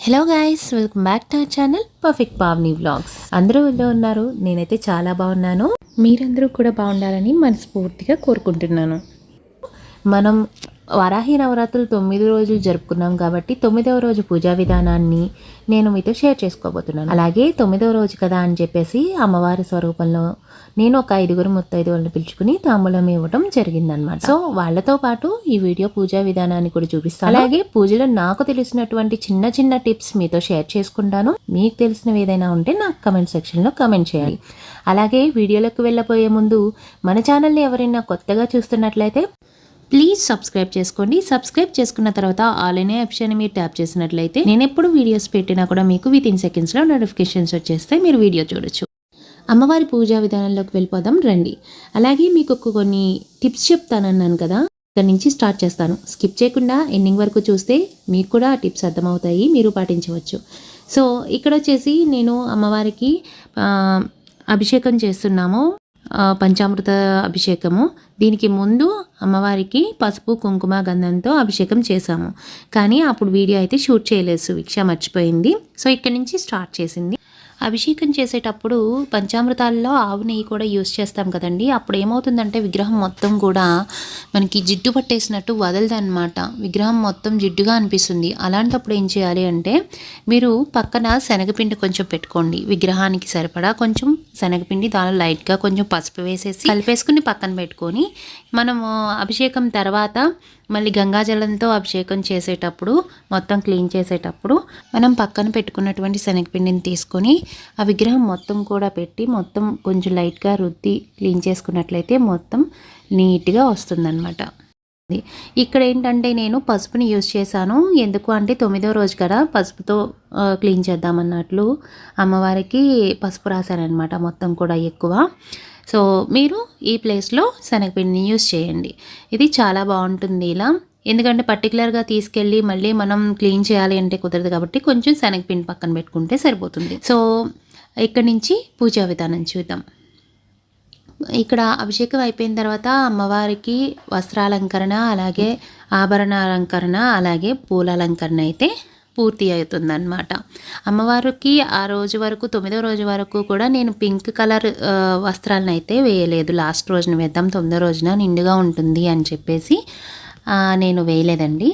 Hello guys welcome back to our channel perfect Pavani vlogs అందరూ ఎలా ఉన్నారు? నేనైతే చాలా బాగున్నాను. మీరందరూ కూడా బాగుండాలని మనస్ఫూర్తిగా కోరుకుంటున్నాను. మనం వారాహి నవరాత్రులు తొమ్మిది రోజులు జరుపుకున్నాం కాబట్టి తొమ్మిదవ రోజు పూజా విధానాన్ని నేను మీతో షేర్ చేసుకోబోతున్నాను. అలాగే తొమ్మిదవ రోజు కదా అని చెప్పేసి అమ్మవారి స్వరూపంలో నేను ఒక ఐదుగురు ముత్తైదువులను పిలుచుకుని తాంబూలం ఇవ్వడం జరిగిందనమాట సో వాళ్ళతో పాటు ఈ వీడియో పూజా విధానాన్ని కూడా చూపిస్తాను. అలాగే పూజలో నాకు తెలిసినటువంటి చిన్న చిన్న టిప్స్ మీతో షేర్ చేసుకుంటాను. మీకు తెలిసినవి ఏదైనా ఉంటే నాకు కమెంట్ సెక్షన్లో కమెంట్ చేయాలి. అలాగే వీడియోలోకి వెళ్ళబోయే ముందు మన ఛానల్ని ఎవరైనా కొత్తగా చూస్తున్నట్లయితే ప్లీజ్ సబ్స్క్రైబ్ చేసుకోండి. సబ్స్క్రైబ్ చేసుకున్న తర్వాత ఆల్ అనే ఆప్షన్ మీరు ట్యాప్ చేసినట్లయితే నేను ఎప్పుడు వీడియోస్ పెట్టినా కూడా మీకు విత్ ఇన్ సెకండ్స్లో నోటిఫికేషన్స్ వచ్చేస్తే మీరు వీడియో చూడొచ్చు. అమ్మవారి పూజా విధానంలోకి వెళ్ళిపోదాం. రండి. అలాగే మీకు కొన్ని టిప్స్ చెప్తానన్నాను కదా. ఇక్కడ నుంచి స్టార్ట్ చేస్తాను. స్కిప్ చేయకుండా ఎండింగ్ వరకు చూస్తే మీకు కూడా ఆ టిప్స్ అర్థమవుతాయి. మీరు పాటించవచ్చు. సో ఇక్కడ వచ్చేసి నేను అమ్మవారికి అభిషేకం చేస్తున్నాము. పంచామృత అభిషేకము. దీనికి ముందు అమ్మవారికి పసుపు కుంకుమ గంధంతో అభిషేకం చేశాము. కానీ అప్పుడు వీడియో అయితే షూట్ చేయలేదు. సువిక్ష మర్చిపోయింది. సో ఇక్కడ నుంచి స్టార్ట్ చేసింది. అభిషేకం చేసేటప్పుడు పంచామృతాల్లో ఆవు నెయ్యి కూడా యూస్ చేస్తాం కదండి. అప్పుడు ఏమవుతుందంటే విగ్రహం మొత్తం కూడా మనకి జిడ్డు పట్టేసినట్టు వదలదన్నమాట. విగ్రహం మొత్తం జిడ్డుగా అనిపిస్తుంది. అలాంటప్పుడు ఏం చేయాలి అంటే మీరు పక్కన శనగపిండి కొంచెం పెట్టుకోండి. విగ్రహానికి సరిపడా కొంచెం శనగపిండి దానిలో లైట్గా కొంచెం పసుపు వేసేసి కలిపేసుకుని పక్కన పెట్టుకొని మనము అభిషేకం తర్వాత మళ్ళీ గంగాజలంతో అభిషేకం చేసేటప్పుడు మొత్తం క్లీన్ చేసేటప్పుడు మనం పక్కన పెట్టుకున్నటువంటి శనగపిండిని తీసుకొని ఆ విగ్రహం మొత్తం కూడా పెట్టి మొత్తం కొంచెం లైట్గా రుద్ది క్లీన్ చేసుకున్నట్లయితే మొత్తం నీట్గా వస్తుందన్నమాట. ఇక్కడ ఏంటంటే నేను పసుపుని యూజ్ చేశాను. ఎందుకు అంటే తొమ్మిదో రోజు కదా పసుపుతో క్లీన్ చేద్దామన్నట్లు అమ్మవారికి పసుపు రాశారనమాట మొత్తం కూడా ఎక్కువ. సో మీరు ఈ ప్లేస్లో శనగపిండిని యూజ్ చేయండి. ఇది చాలా బాగుంటుంది ఇలా. ఎందుకంటే పర్టికులర్గా తీసుకెళ్ళి మళ్ళీ మనం క్లీన్ చేయాలి అంటే కుదరదు కాబట్టి కొంచెం శనగపిండి పక్కన పెట్టుకుంటే సరిపోతుంది. సో ఇక్కడ నుంచి పూజా విధానం చూద్దాం. ఇక్కడ అభిషేకం అయిపోయిన తర్వాత అమ్మవారికి వస్త్రాలంకరణ అలాగే ఆభరణ అలంకరణ అలాగే పూల అలంకరణ అయితే పూర్తి అవుతుందన్నమాట. అమ్మవారికి ఆ రోజు వరకు తొమ్మిదో రోజు వరకు కూడా నేను పింక్ కలర్ వస్త్రాలను అయితే వేయలేదు. లాస్ట్ రోజున వేద్దాం తొమ్మిదో రోజున నిండుగా ఉంటుంది అని చెప్పేసి నేను వేయలేదండి.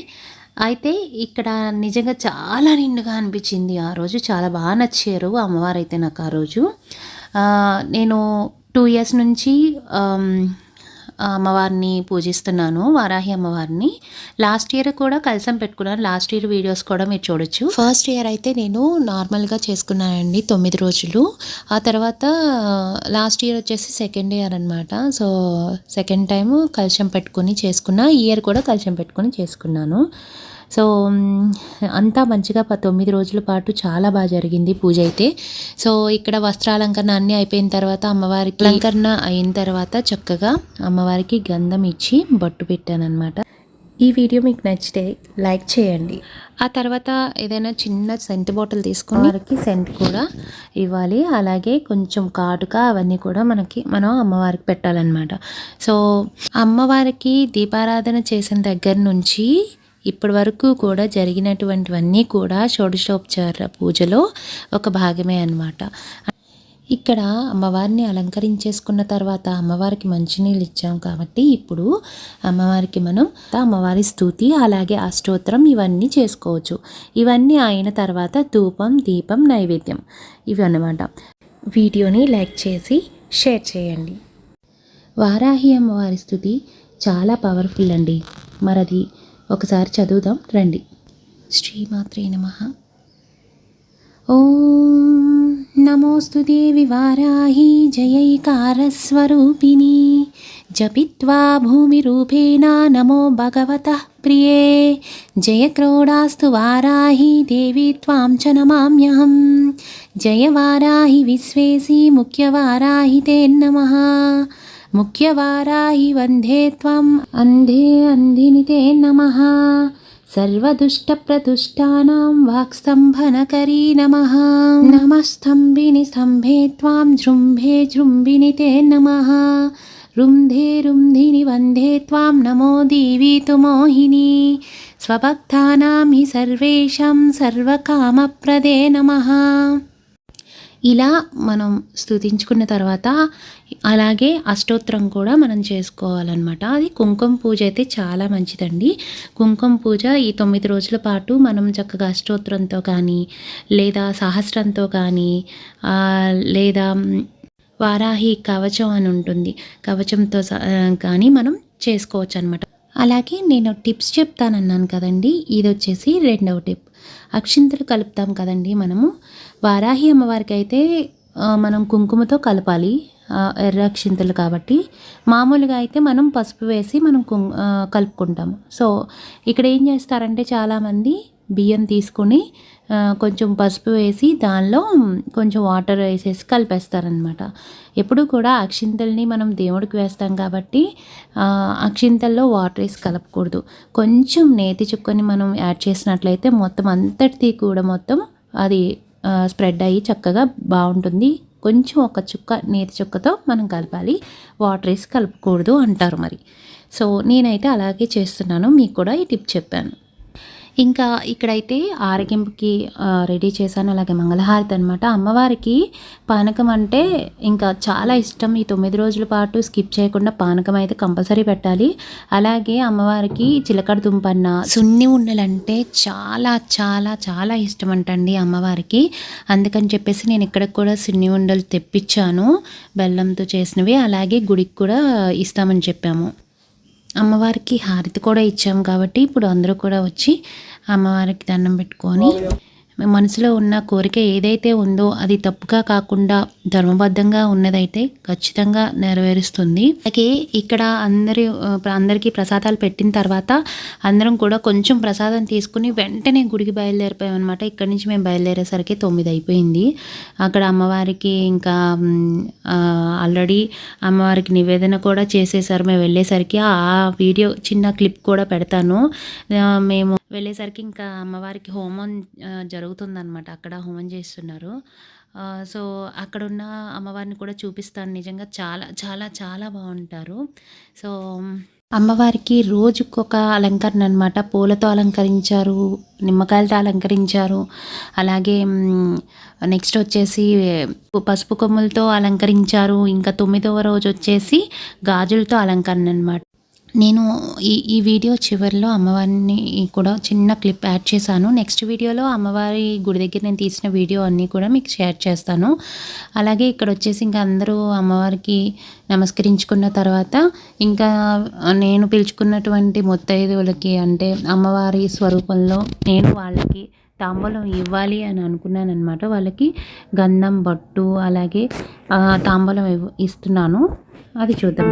అయితే ఇక్కడ నిజంగా చాలా నిండుగా అనిపించింది. ఆ రోజు చాలా బాగా నచ్చారు అమ్మవారు అయితే నాకు ఆ రోజు. నేను టూ ఇయర్స్ నుంచి అమ్మవారిని పూజిస్తున్నాను వారాహి అమ్మవారిని. లాస్ట్ ఇయర్ కూడా కలసం పెట్టుకున్నాను. లాస్ట్ ఇయర్ వీడియోస్ కూడా మీరు చూడొచ్చు. ఫస్ట్ ఇయర్ అయితే నేను నార్మల్గా చేసుకున్నానండి తొమ్మిది రోజులు. ఆ తర్వాత లాస్ట్ ఇయర్ వచ్చేసి సెకండ్ ఇయర్ అనమాట సో సెకండ్ టైం కలశం పెట్టుకుని చేసుకున్నా. ఇయర్ కూడా కలశం పెట్టుకుని చేసుకున్నాను. సో అంతా మంచిగా తొమ్మిది రోజుల పాటు చాలా బాగా జరిగింది పూజ అయితే. సో ఇక్కడ వస్త్రాలంకరణ అన్నీ అయిపోయిన తర్వాత అమ్మవారికి అలంకరణ అయిన తర్వాత చక్కగా అమ్మవారికి గంధం ఇచ్చి బొట్టు పెట్టాను అనమాట ఈ వీడియో మీకు నచ్చితే లైక్ చేయండి. ఆ తర్వాత ఏదైనా చిన్న సెంట్ బాటిల్ తీసుకుని వారికి సెంట్ కూడా ఇవ్వాలి. అలాగే కొంచెం కాటుక అవన్నీ కూడా మనకి మనం అమ్మవారికి పెట్టాలన్నమాట. సో అమ్మవారికి దీపారాధన చేసిన దగ్గర నుంచి ఇప్పటి వరకు కూడా జరిగినటువంటివన్నీ కూడా షోడశోపచార పూజలో ఒక భాగమే అన్నమాట. ఇక్కడ అమ్మవారిని అలంకరించేసుకున్న తర్వాత అమ్మవారికి మంచినీళ్ళు ఇచ్చాం కాబట్టి ఇప్పుడు అమ్మవారికి మనం అమ్మవారి స్థుతి అలాగే అష్టోత్తరం ఇవన్నీ చేసుకోవచ్చు. ఇవన్నీ అయిన తర్వాత ధూపం దీపం నైవేద్యం ఇవి అన్నమాట వీడియోని లైక్ చేసి షేర్ చేయండి. వారాహి అమ్మవారి స్థుతి చాలా పవర్ఫుల్ అండి. మరది ఒకసారి చదువుదాం రండి. శ్రీమాత్రే నమ. ఓం నమోస్తు దేవి వారాహి జయైకారస్వరూపిణి. జపిత్వా భూమిరూపేణ నమో భగవతః ప్రియే. జయక్రోడాస్తు వారాహి దేవి త్వాం చ నమామ్యహం. జయ వారాహి విశ్వేసి ముఖ్యవారాహి తే నమః. ముఖ్యవారాహి వందే త్వం అంధే అంధిని తే నమః सर्वदुष्टप्रतुष्टानां वाक्स्तम्भनकरी नमः नमस्तम्भिनि स्तम्भे त्वां जृम्भे जृम्भिनि ते नमः रुन्धे रुन्धिनि वन्धे त्वां नमो देवी तु मोहिनी స్వభక్తానాం హి సర్వేషాం సర్వకామప్రదే నమః ఇలా మనం స్తుతించుకున్న తర్వాత అలాగే అష్టోత్తరం కూడా మనం చేసుకోవాలన్నమాట. అది కుంకుమ పూజ అయితే చాలా మంచిదండి. కుంకుమ పూజ ఈ తొమ్మిది రోజుల పాటు మనం చక్కగా అష్టోత్తరంతో కానీ లేదా సహస్రంతో కానీ లేదా వారాహి కవచం అని ఉంటుంది. కవచంతో స- కానీ మనం చేసుకోవచ్చు అనమాట అలాగే నేను టిప్స్ చెప్తానన్నాను కదండి. ఇది వచ్చేసి రెండవ టిప్. అక్షింతలు కలుపుతాం కదండి మనము. వారాహి అమ్మవారికి అయితే మనం కుంకుమతో కలపాలి. ఎర్ర అక్షింతలు కాబట్టి. మామూలుగా అయితే మనం పసుపు వేసి మనం కుం కలుపుకుంటాము. సో ఇక్కడ ఏం చేస్తారంటే చాలామంది బియ్యం తీసుకొని కొంచెం పసుపు వేసి దానిలో కొంచెం వాటర్ వేసేసి కలిపేస్తారనమాట ఎప్పుడు కూడా అక్షింతల్ని మనం దేవుడికి వేస్తాం కాబట్టి అక్షింతల్లో వాటర్ వేసి కలపకూడదు. కొంచెం నేతి చుక్కని మనం యాడ్ చేసినట్లయితే మొత్తం అంతటిది కూడా మొత్తం అది స్ప్రెడ్ అయ్యి చక్కగా బాగుంటుంది. కొంచెం ఒక చుక్క నేతి చుక్కతో మనం కలపాలి. వాటర్ వేసి కలపకూడదు అంటారు మరి. సో నేనైతే అలాగే చేస్తున్నాను. మీకు కూడా ఈ టిప్ చెప్పాను. ఇంకా ఇక్కడైతే ఆరగింపుకి రెడీ చేశాను. అలాగే మంగళహారతి అనమాట అమ్మవారికి పానకం అంటే ఇంకా చాలా ఇష్టం. ఈ తొమ్మిది రోజుల పాటు స్కిప్ చేయకుండా పానకం అయితే కంపల్సరీ పెట్టాలి. అలాగే అమ్మవారికి చిలకడ దుంపన్న సున్ని ఉండలంటే చాలా చాలా చాలా ఇష్టం అంటండి అమ్మవారికి. అందుకని చెప్పేసి నేను ఇక్కడ కూడా సున్ని ఉండలు తెప్పించాను. బెల్లంతో చేసినవి. అలాగే గుడికి కూడా ఇస్తామని చెప్పాము. అమ్మవారికి హారతి కూడా ఇచ్చాం కాబట్టి ఇప్పుడు అందరూ కూడా వచ్చి అమ్మవారికి దండం పెట్టుకొని మనసులో ఉన్న కోరిక ఏదైతే ఉందో అది తప్పుగా కాకుండా ధర్మబద్ధంగా ఉన్నదైతే ఖచ్చితంగా నెరవేరుస్తుంది. అలాగే ఇక్కడ అందరి అందరికీ ప్రసాదాలు పెట్టిన తర్వాత అందరం కూడా కొంచెం ప్రసాదం తీసుకుని వెంటనే గుడికి బయలుదేరిపోయాం అనమాట ఇక్కడి నుంచి మేము బయలుదేరేసరికి తొమ్మిది అయిపోయింది. అక్కడ అమ్మవారికి ఇంకా ఆల్రెడీ అమ్మవారికి నివేదన కూడా చేసేసారు. మేము వెళ్ళేసరికి ఆ వీడియో చిన్న క్లిప్ కూడా పెడతాను. మేము వెళ్ళేసరికి ఇంకా అమ్మవారికి హోమం జరుగుతుందనమాట జరుగుతుందన్నమాట. అక్కడ హోమం చేస్తున్నారు. సో అక్కడున్న అమ్మవారిని కూడా చూపిస్తాను. నిజంగా చాలా చాలా చాలా బాగుంటారు. సో అమ్మవారికి రోజుకొక అలంకరణ అనమాట పూలతో అలంకరించారు నిమ్మకాయలతో అలంకరించారు. అలాగే నెక్స్ట్ వచ్చేసి పసుపు కొమ్ములతో అలంకరించారు. ఇంకా తొమ్మిదవ రోజు వచ్చేసి గాజులతో అలంకరణ అనమాట నేను ఈ ఈ వీడియో చివరిలో అమ్మవారిని కూడా చిన్న క్లిప్ యాడ్ చేశాను. నెక్స్ట్ వీడియోలో అమ్మవారి గుడి దగ్గర నేను తీసిన వీడియో అన్నీ కూడా మీకు షేర్ చేస్తాను. అలాగే ఇక్కడ వచ్చేసి ఇంకా అందరూ అమ్మవారికి నమస్కరించుకున్న తర్వాత ఇంకా నేను పిలుచుకున్నటువంటి ముత్తైదువులకి అంటే అమ్మవారి స్వరూపంలో నేను వాళ్ళకి తాంబూలం ఇవ్వాలి అని అనుకున్నాను అనమాట వాళ్ళకి గంధం బట్టు అలాగే తాంబూలం ఇవ్- ఇస్తున్నాను. అది చూద్దాం